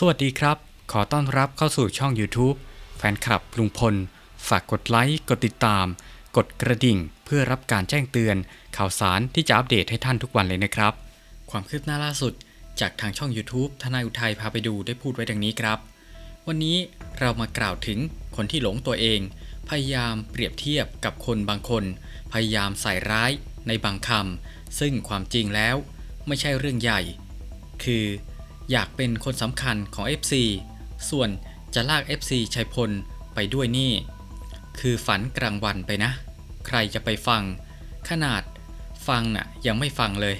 สวัสดีครับ ขอต้อนรับเข้าสู่ช่อง YouTube แฟนคลับลุงพล ฝากกดไลค์ กดติดตาม กดกระดิ่ง เพื่อรับการแจ้งเตือน ข่าวสารที่จะอัปเดตให้ท่านทุกวันเลยนะครับ ความคืบหน้าล่าสุด จากทางช่อง YouTube ทนายอุทัยพาไปดูได้พูดไว้ดังนี้ครับ วันนี้เรามากล่าวถึงคนที่หลงตัวเอง พยายามเปรียบเทียบกับคนบางคน พยายามใส่ร้ายในบางคำซึ่งความจริงแล้ว ไม่ใช่เรื่องใหญ่ คือ อยากเป็นคนสำคัญของ FC ส่วนจะลาก FC ชัยพลไปด้วยนี่ คือฝันกลางวันไปนะ ใครจะไปฟัง ขนาดฟังน่ะยังไม่ฟังเลย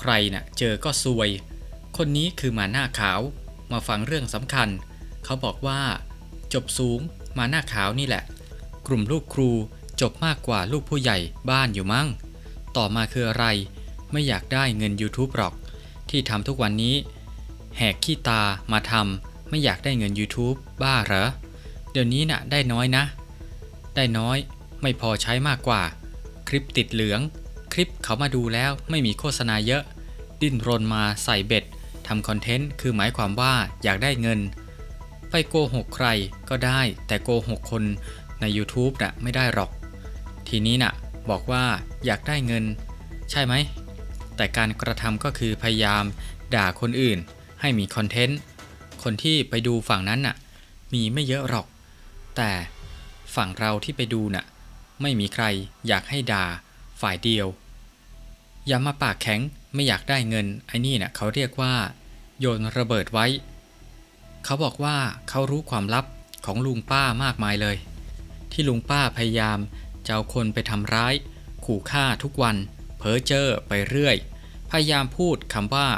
ใครน่ะเจอก็ซวย คนนี้คือมาหน้าขาวมาฟังเรื่องสำคัญ เขาบอกว่า จบสูงมาหน้าขาวนี่แหละ กลุ่มลูกครูจบมากกว่าลูกผู้ใหญ่บ้านอยู่มั่งต่อมาคืออะไร ไม่อยากได้เงิน YouTube หรอก ที่ทำทุกวันนี้ แหกขี้ตามาทำไม่อยากได้เงิน YouTube บ้าเหรอ เดี๋ยวนี้น่ะได้น้อยนะ ได้น้อยไม่พอใช้มากกว่า คลิปติดเหลือง คลิปเขามาดูแล้วไม่มีโฆษณาเยอะ ดิ้นรนมาใส่เบ็ดทำคอนเทนต์คือหมายความว่าอยากได้เงิน ไปโกหกใครก็ได้ แต่โกหกคนใน YouTube น่ะไม่ได้หรอก ทีนี้น่ะบอกว่าอยากได้เงิน ใช่ไหมแต่การกระทำก็คือพยายามด่าคนอื่น ให้มีคอนเทนต์ คนที่ไปดูฝั่งนั้นน่ะ มีไม่เยอะหรอก แต่ฝั่งเราที่ไปดูน่ะ ไม่มีใครอยากให้ด่าฝ่ายเดียว อย่ามาปากแข็งไม่อยากได้เงินไอ้นี่น่ะเขาเรียกว่า โยนระเบิดไว้ เขาบอกว่าเขารู้ความลับของลุงป้ามากมายเลย ที่ลุงป้าพยายามจะเอาคนไปทำร้าย ขู่ฆ่าทุกวันเพ้อเจ้อไปเรื่อย พยายามพูดคำว่า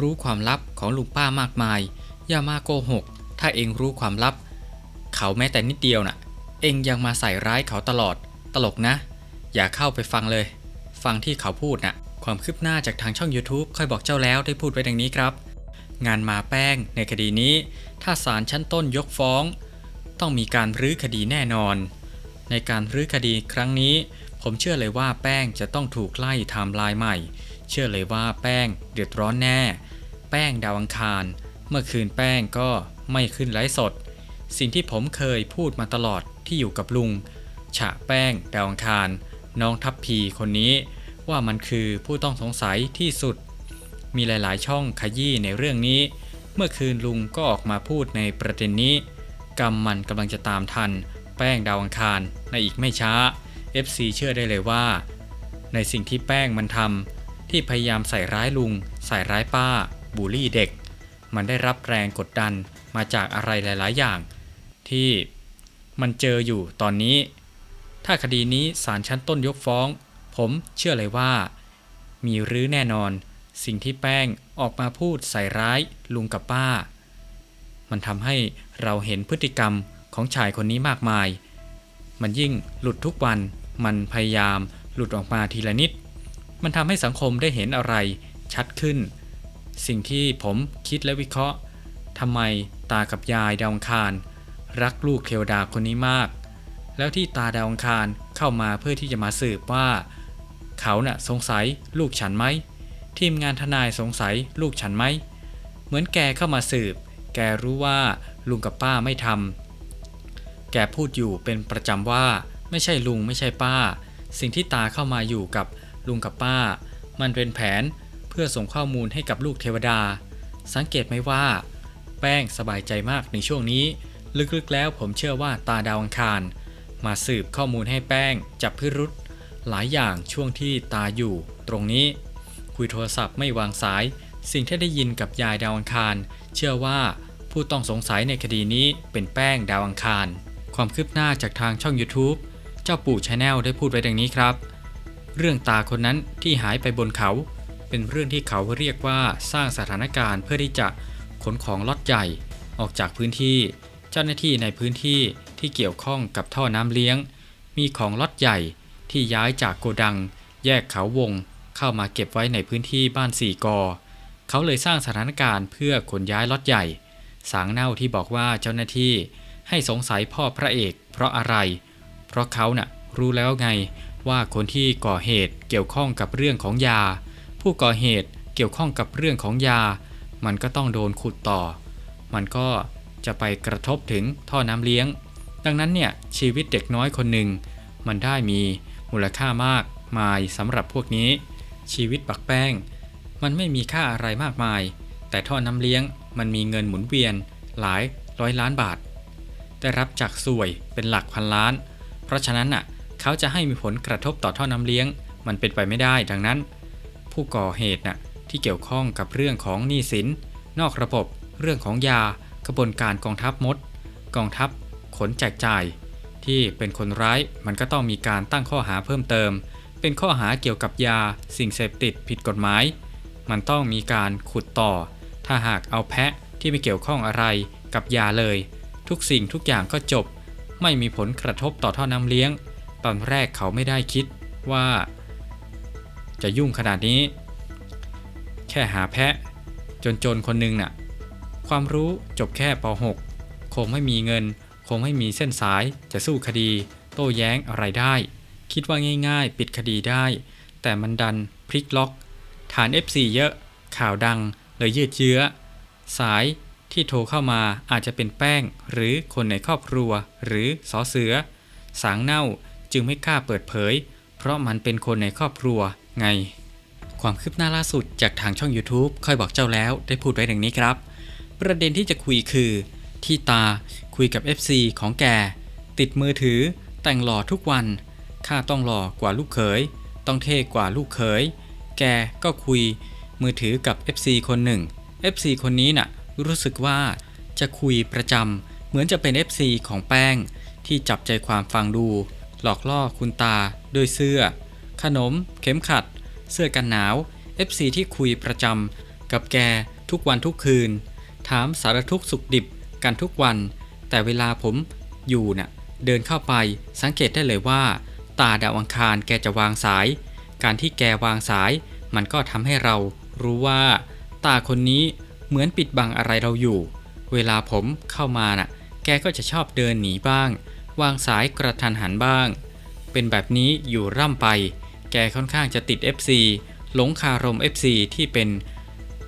รู้ความลับของลุงป้ามากมาย อย่ามาโกหก ถ้าเองรู้ความลับ เขาแม้แต่นิดเดียวน่ะ เองยังมาใส่ร้ายเขาตลอด ตลกนะ อย่าเข้าไปฟังเลย ฟังที่เขาพูดน่ะ ความคืบหน้าจากทางช่อง YouTube ค่อยบอกเจ้าแล้วได้พูดไว้ดังนี้ครับ งานมาแป้งในคดีนี้ ถ้าศาลชั้นต้นยกฟ้อง ต้องมีการรื้อคดีแน่นอน ในการรื้อคดีครั้งนี้ ผมเชื่อเลยว่าแป้งจะต้องถูกไล่ไทม์ไลน์ใหม่เชื่อเลยว่าแป้งเดือดร้อนแน่ แป้งดาวอังคาร เมื่อคืนแป้งก็ไม่ขึ้นไลฟ์สด สิ่งที่ผมเคยพูดมาตลอดที่อยู่กับลุง ฉะแป้งดาวอังคาร น้องทัพพีคนนี้ ว่ามันคือผู้ต้องสงสัยที่สุด มีหลายๆ ช่องขยี้ในเรื่องนี้ เมื่อคืนลุงก็ออกมาพูดในประเด็นนี้ กรรมมันกำลังจะตามทัน แป้งดาวอังคารในอีกไม่ช้า FC เชื่อได้เลยว่า ในสิ่งที่แป้งมันทำที่พยายามใส่ร้ายลุง ใส่ร้ายป้า บูลลี่เด็ก มันได้รับแรงกดดันมาจากอะไรหลาย ๆ อย่าง ที่มันเจออยู่ตอนนี้ ถ้าคดีนี้ศาลชั้นต้นยกฟ้อง ผมเชื่อเลยว่า มีรื้อแน่นอน สิ่งที่แป้งออกมาพูดใส่ร้ายลุงกับป้า มันทำให้เราเห็นพฤติกรรมของชายคนนี้มากมาย มันยิ่งหลุดทุกวัน มันพยายามหลุดออกมาทีละนิด มันทำให้สังคมได้เห็นอะไรชัดขึ้น สิ่งที่ผมคิดและวิเคราะห์ทำไมตากับยายดาวอังคาร รักลูกเทวดาคนนี้มาก แล้วที่ตาดาวอังคารเข้ามาเพื่อที่จะมาสืบว่า เขาน่ะสงสัยลูกฉันไหมทีมงานทนายสงสัยลูกฉันไหมเหมือนแกเข้ามาสืบ แกรู้ว่าลุงกับป้าไม่ทำแกพูดอยู่เป็นประจำว่าไม่ใช่ลุงไม่ใช่ป้า สิ่งที่ตาเข้ามาอยู่กับลุงกับป้า มันเป็นแผน พื่อส่งข้อมูลให้กับลูกเทวดา สังเกตไหมว่า แป้งสบายใจมากในช่วงนี้ ลึกๆแล้วผมเชื่อว่าตาดาวอังคาร มาสืบข้อมูลให้แป้งจับพิรุษหลายอย่างช่วงที่ตาอยู่ ตรงนี้ คุยโทรศัพท์ไม่วางสาย สิ่งที่ได้ยินกับยายดาวอังคาร เชื่อว่าผู้ต้องสงสัยในคดีนี้เป็นแป้งดาวอังคาร ความคืบหน้าจากทางช่อง YouTube เจ้าปู่ชาแนลได้พูดไว้ดังนี้ครับ เรื่องตาคนนั้นที่หายไปบนเขา เป็นเรื่องที่เขาเรียกว่าสร้างสถานการณ์เพื่อที่จะขนของล็อตใหญ่ออกจากพื้นที่ เจ้าหน้าที่ในพื้นที่ที่เกี่ยวข้องกับท่อน้ำเลี้ยง มีของล็อตใหญ่ที่ย้ายจากโกดัง แยกเขาวง เข้ามาเก็บไว้ในพื้นที่บ้านสี่กอ เขาเลยสร้างสถานการณ์เพื่อขนย้ายล็อตใหญ่ สางเน่าที่บอกว่าเจ้าหน้าที่ให้สงสัยพ่อพระเอกเพราะอะไร เพราะเขาน่ะรู้แล้วไงว่าคนที่ก่อเหตุเกี่ยวข้องกับเรื่องของยา ผู้ก่อเหตุเกี่ยวข้องกับเรื่องของยา มันก็ต้องโดนขุดต่อ มันก็จะไปกระทบถึงท่อน้ำเลี้ยง ดังนั้นเนี่ยชีวิตเด็กน้อยคนหนึ่ง มันได้มีมูลค่ามากมายสำหรับพวกนี้ ชีวิตปักแป้ง มันไม่มีค่าอะไรมากมาย แต่ท่อน้ำเลี้ยงมันมีเงินหมุนเวียนหลายร้อยล้านบาท ได้รับจากสวยเป็นหลักพันล้าน เพราะฉะนั้นน่ะเขาจะให้มีผลกระทบต่อท่อน้ำเลี้ยง มันเป็นไปไม่ได้ดังนั้น ผู้ก่อเหตุน่ะที่เกี่ยวข้องกับเรื่องของหนี้สิน นอกระบบ เรื่องของยากระบวนการกองทัพมด กองทัพ ขนแจกจ่าย ที่เป็นคนร้ายมันก็ต้องมีการตั้งข้อหาเพิ่มเติม เป็นข้อหาเกี่ยวกับยา สิ่งเสพติดผิดกฎหมาย มันต้องมีการขุดต่อ ถ้าหากเอาแพะที่ไม่เกี่ยวข้องอะไรกับยาเลย ทุกสิ่งทุกอย่างก็จบ ไม่มีผลกระทบต่อท่อน้ำเลี้ยง ตอนแรกเขาไม่ได้คิดว่า จะยุ่งขนาดนี้ แค่หาแพะ จนๆคนนึงน่ะ ความรู้จบแค่ป .6 คงไม่มีเงิน คงไม่มีเส้นสายจะสู้คดี โต้แย้งอะไรได้ คิดว่าง่ายๆ ปิดคดีได้ แต่มันดันพลิกล็อก ฐาน FC เยอะ ข่าวดังเลยยืดเยื้อ สายที่โทรเข้ามาอาจจะเป็นแป้ง หรือคนในครอบครัว หรือสอเสือ สางเน่าจึงไม่กล้าเปิดเผย เพราะมันเป็นคนในครอบครัว ไง ความคืบหน้าล่าสุดจากทางช่อง YouTube ค่อยบอกเจ้าแล้วได้พูดไว้ดังนี้ครับ ประเด็นที่จะคุยคือ ที่ตาคุยกับ FC ของแก ติดมือถือ แต่งหล่อทุกวันข้าต้องหล่อกว่าลูกเขย ต้องเท่กว่าลูกเขย แกก็คุยมือถือกับ FC คนหนึ่ง FC คนนี้น่ะรู้สึกว่าจะคุยประจำเหมือนจะเป็น FC ของแป้ง ที่จับใจความฟังดู หลอกล่อคุณตาด้วยเสื้อ ขนม เข็มขัด เสื้อกันหนาว FC ที่คุยประจำกับแกทุกวันทุกคืน ถามสารทุกสุขดิบกันทุกวัน แต่เวลาผมอยู่น่ะเดินเข้าไปสังเกตได้เลยว่า ตาดาวอังคารแกจะวางสาย การที่แกวางสาย มันก็ทำให้เรารู้ว่า ตาคนนี้เหมือนปิดบังอะไรเราอยู่ เวลาผมเข้ามาน่ะ แกก็จะชอบเดินหนีบ้าง วางสายกระทันหันบ้าง เป็นแบบนี้อยู่ร่ำไป แกค่อนข้างจะติด FC หลงคารม FC ที่เป็น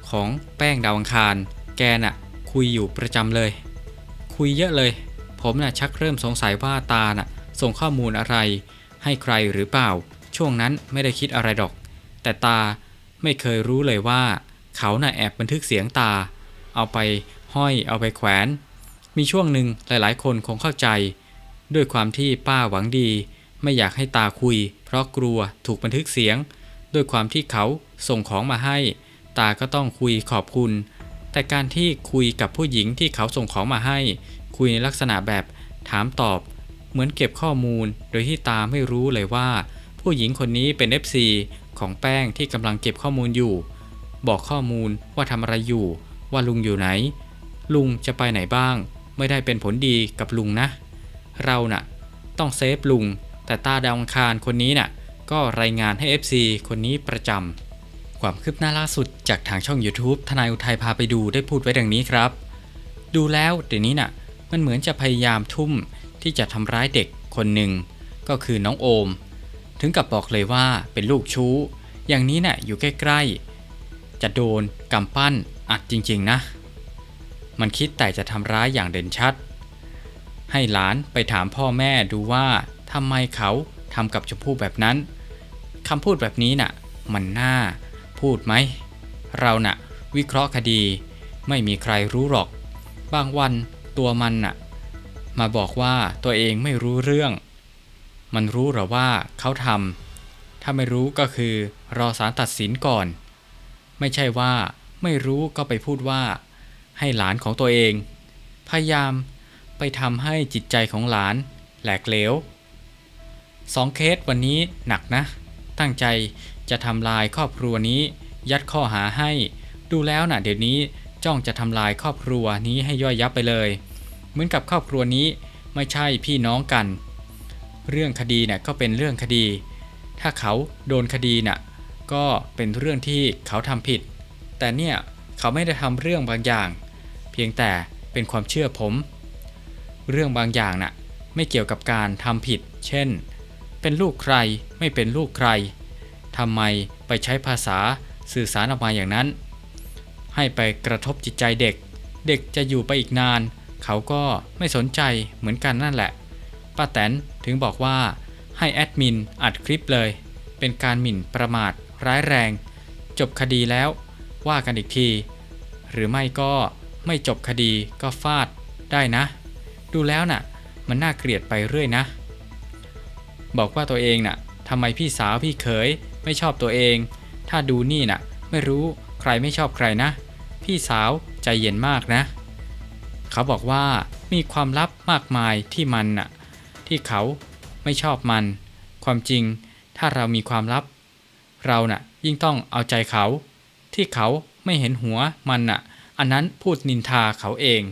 ของแป้งดาวอังคาร แกน่ะคุยอยู่ประจำเลย คุยเยอะเลย ผมน่ะชักเริ่มสงสัยว่าตาน่ะส่งข้อมูลอะไรให้ใครหรือเปล่า ช่วงนั้นไม่ได้คิดอะไรดอก แต่ตาไม่เคยรู้เลยว่า เขาน่ะแอบบันทึกเสียงตา เอาไปห้อยเอาไปแขวน มีช่วงหนึ่งหลายๆ คนคงเข้าใจ ด้วยความที่ป้าหวังดี ไม่อยากให้ตาคุย เพราะกลัวถูกบันทึกเสียง ด้วยความที่เขาส่งของมาให้ ตาก็ต้องคุยขอบคุณ แต่การที่คุยกับผู้หญิงที่เขาส่งของมาให้ คุยในลักษณะแบบถามตอบ เหมือนเก็บข้อมูล โดยที่ตาไม่รู้เลยว่า ผู้หญิงคนนี้เป็น FC ของแป้งที่กำลังเก็บข้อมูลอยู่ บอกข้อมูลว่าทำอะไรอยู่ ว่าลุงอยู่ไหน ลุงจะไปไหนบ้าง ไม่ได้เป็นผลดีกับลุงนะ เราน่ะ ต้องเซฟลุง แต่ตาดาวอังคารคนนี้น่ะก็รายงานให้ FC คนนี้ประจำ ความคืบหน้าล่าสุดจากทางช่อง YouTube ทนายอุทัยพาไปดูได้พูดไว้ดังนี้ครับ ดูแล้วเดี๋ยวนี้น่ะ มันเหมือนจะพยายามทุ่มที่จะทำร้ายเด็กคนหนึ่ง ก็คือน้องโอม ถึงกับบอกเลยว่าเป็นลูกชู้ อย่างนี้น่ะอยู่ใกล้ๆ จะโดนกำปั้นอัดจริงๆนะ มันคิดแต่จะทำร้ายอย่างเด่นชัด ให้หลานไปถามพ่อแม่ดูว่า ทำไมเขาทำกับชมพู่แบบนั้นคำพูดแบบนี้น่ะ มันน่า พูดไหม เราน่ะ วิเคราะห์คดี ไม่มีใครรู้หรอก บางวันตัวมันน่ะ มาบอกว่าตัวเองไม่รู้เรื่อง มันรู้หรอว่าเขาทำถ้าไม่รู้ก็คือ รอศาลตัดสินก่อน ไม่ใช่ว่าไม่รู้ก็ไปพูดว่า ให้หลานของตัวเอง พยายามไปทำให้จิตใจของหลาน แหลกเหลว สองเคสวันนี้หนักนะ ตั้งใจจะทำลายครอบครัวนี้ ยัดข้อหาให้ ดูแล้วนะ่ะเดี๋ยวนี้จ้องจะทำลายครอบครัวนี้ให้ย่อยยับไปเลย เหมือนกับครอบครัวนี้ไม่ใช่พี่น้องกัน เรื่องคดีเนี่ยก็เป็นเรื่องคดี ถ้าเขาโดนคดีน่ะก็เป็นเรื่องที่เขาทำผิด แต่เนี่ยเขาไม่ได้ทำเรื่องบางอย่าง เพียงแต่เป็นความเชื่อผม เรื่องบางอย่างน่ะไม่เกี่ยวกับการทำผิด เช่น เป็นลูกใครไม่เป็นลูกใครทำไมไปใช้ภาษาสื่อสารออกมาอย่างนั้น ให้ไปกระทบจิตใจเด็ก เด็กจะอยู่ไปอีกนาน เขาก็ไม่สนใจเหมือนกันนั่นแหละป้าแตนถึงบอกว่าให้แอดมินอัดคลิปเลย เป็นการหมิ่นประมาทร้ายแรง จบคดีแล้วว่ากันอีกที หรือไม่ก็ไม่จบคดีก็ฟาดได้นะ ดูแล้วน่ะ มันน่าเกลียดไปเรื่อยนะ บอกว่าตัวเองน่ะทำไมพี่สาวพี่เขยไม่ชอบตัวเอง ถ้าดูนี่น่ะ ไม่รู้ใครไม่ชอบใครนะ พี่สาวใจเย็นมากนะ เขาบอกว่ามีความลับมากมายที่มันน่ะ ที่เขาไม่ชอบมัน ความจริงถ้าเรามีความลับ เราน่ะยิ่งต้องเอาใจเขา ที่เขาไม่เห็นหัวมันน่ะ อันนั้นพูดนินทาเขาเอง